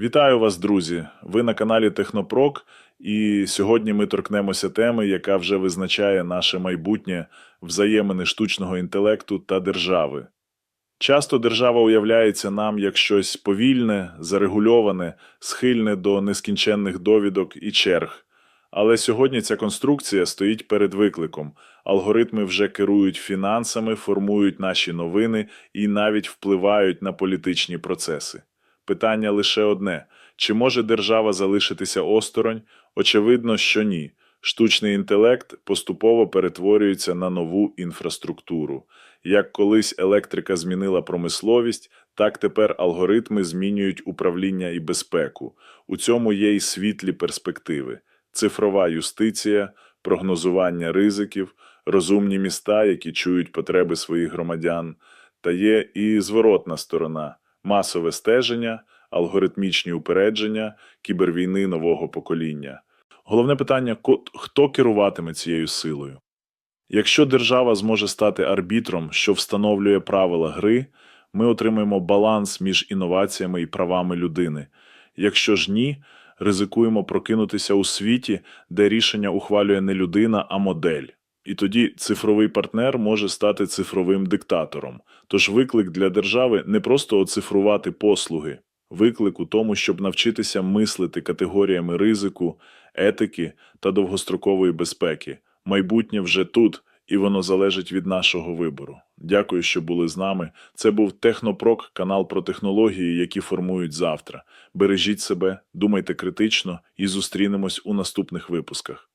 Вітаю вас, друзі! Ви на каналі Технопрок, і сьогодні ми торкнемося теми, яка вже визначає наше майбутнє взаємини штучного інтелекту та держави. Часто держава уявляється нам як щось повільне, зарегульоване, схильне до нескінченних довідок і черг. Але сьогодні ця конструкція стоїть перед викликом. Алгоритми вже керують фінансами, формують наші новини і навіть впливають на політичні процеси. Питання лише одне: чи може держава залишитися осторонь? Очевидно, що ні. Штучний інтелект поступово перетворюється на нову інфраструктуру. Як колись електрика змінила промисловість, так тепер алгоритми змінюють управління і безпеку. У цьому є й світлі перспективи: цифрова юстиція, прогнозування ризиків, розумні міста, які чують потреби своїх громадян, та є і зворотна сторона масове стеження, алгоритмічні упередження, кібервійни нового покоління. Головне питання хто керуватиме цією силою? Якщо держава зможе стати арбітром, що встановлює правила гри, ми отримаємо баланс між інноваціями і правами людини. Якщо ж ні, ризикуємо прокинутися у світі, де рішення ухвалює не людина, а модель. І тоді цифровий партнер може стати цифровим диктатором. Тож виклик для держави не просто оцифрувати послуги, виклик у тому, щоб навчитися мислити категоріями ризику, етики та довгострокової безпеки. Майбутнє вже тут, і воно залежить від нашого вибору. Дякую, що були з нами. Це був Технопрок, канал про технології, які формують завтра. Бережіть себе, думайте критично і зустрінемось у наступних випусках.